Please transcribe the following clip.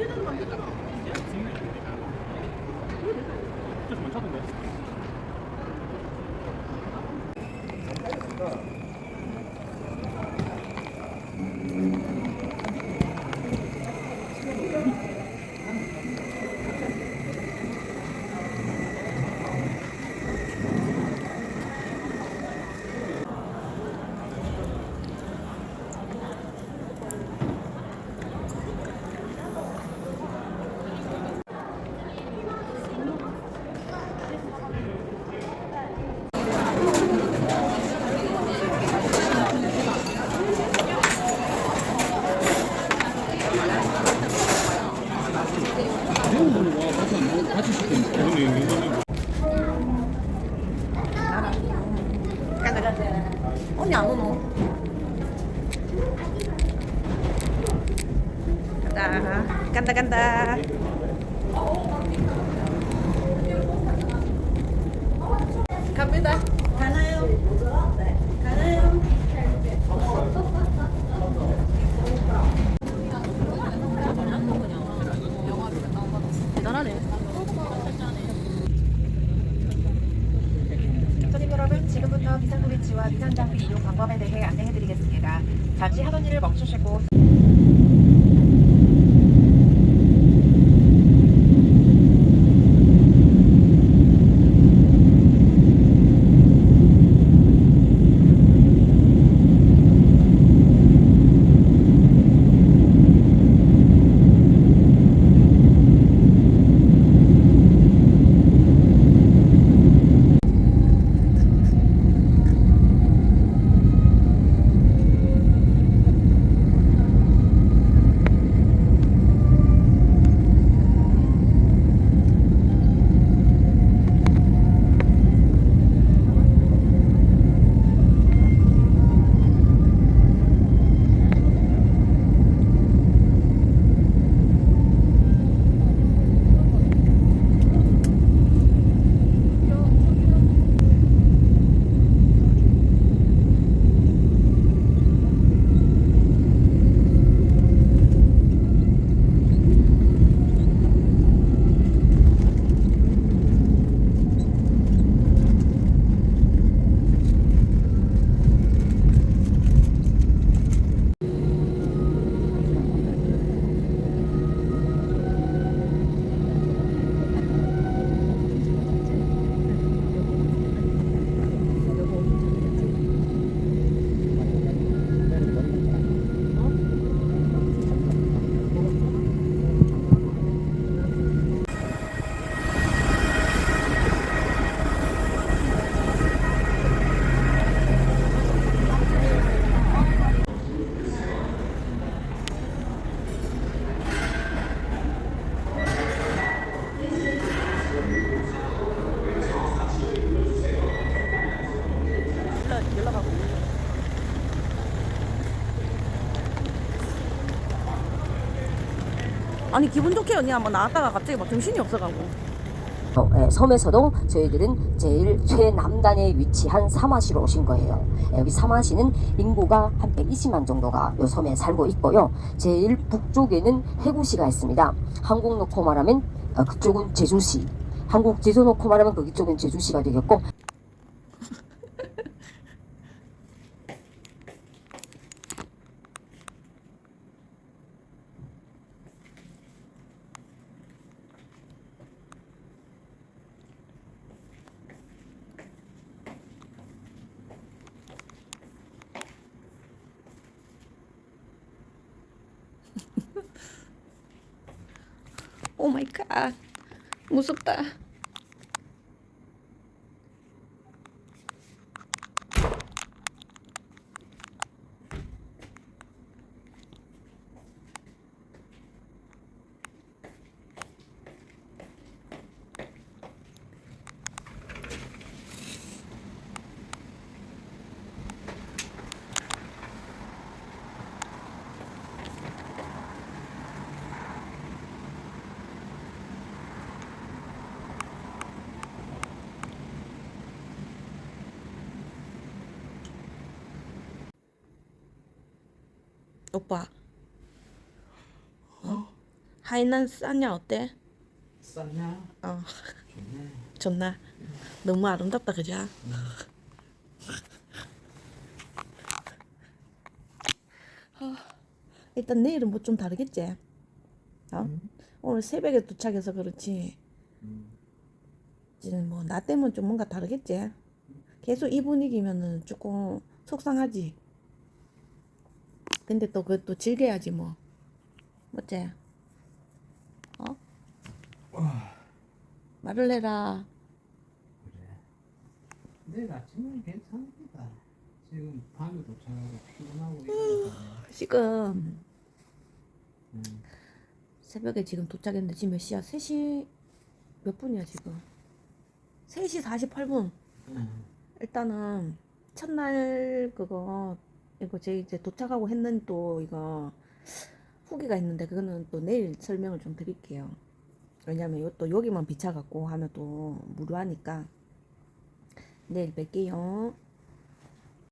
간다 간다. 언니 안 오노? 간다 간다 간다. 갑니다. 가나요? 가나요? 대단하네. 손님 여러분, 지금부터 비상구 위치와 비상 장비 이용 방법에 대해 안내해드리겠습니다. 잠시 하던 일을 멈추시고 아니 기분 좋게 언니 한번 나왔다가 갑자기 막 정신이 없어가고. 어, 예, 섬에서도 저희들은 제일 최남단에 위치한 사마시로 오신 거예요. 예, 여기 사마시는 인구가 한 120만 정도가 요 섬에 살고 있고요. 제일 북쪽에는 해구시가 있습니다. 한국 놓고 말하면 어, 그쪽은 제주시. 한국 제주 놓고 말하면 거기 쪽은 제주시가 되겠고 오 마이 갓. 무 오빠. 어? 하이난 싸냐 어때? 쌌냐? 어 좋네. 좋나? 너무 아름답다 그죠? 아, 일단 내일은 뭐 좀 다르겠지? 어? 오늘 새벽에 도착해서 그렇지. 음. 지금 뭐 나 때문에 좀 뭔가 다르겠지? 계속 이 분위기면은 조금 속상하지. 근데 또 그것도 즐겨야지 뭐. 어째? 어? 말을 해라. 그래. 내일 아침은 괜찮습니다. 지금 밤에 도착하고 피곤하고 이러니까. 지금 음. 새벽에 지금 도착했는데 지금 몇 시야? 3시 몇 분이야 지금? 3시 48분. 음. 일단은 첫날 그거 이거 제 이제 도착하고 했는 또 이거 후기가 있는데 그거는 또 내일 설명을 좀 드릴게요. 왜냐면 이것도 여기만 비춰갖고 하면 또 무료하니까 내일 뵐게요.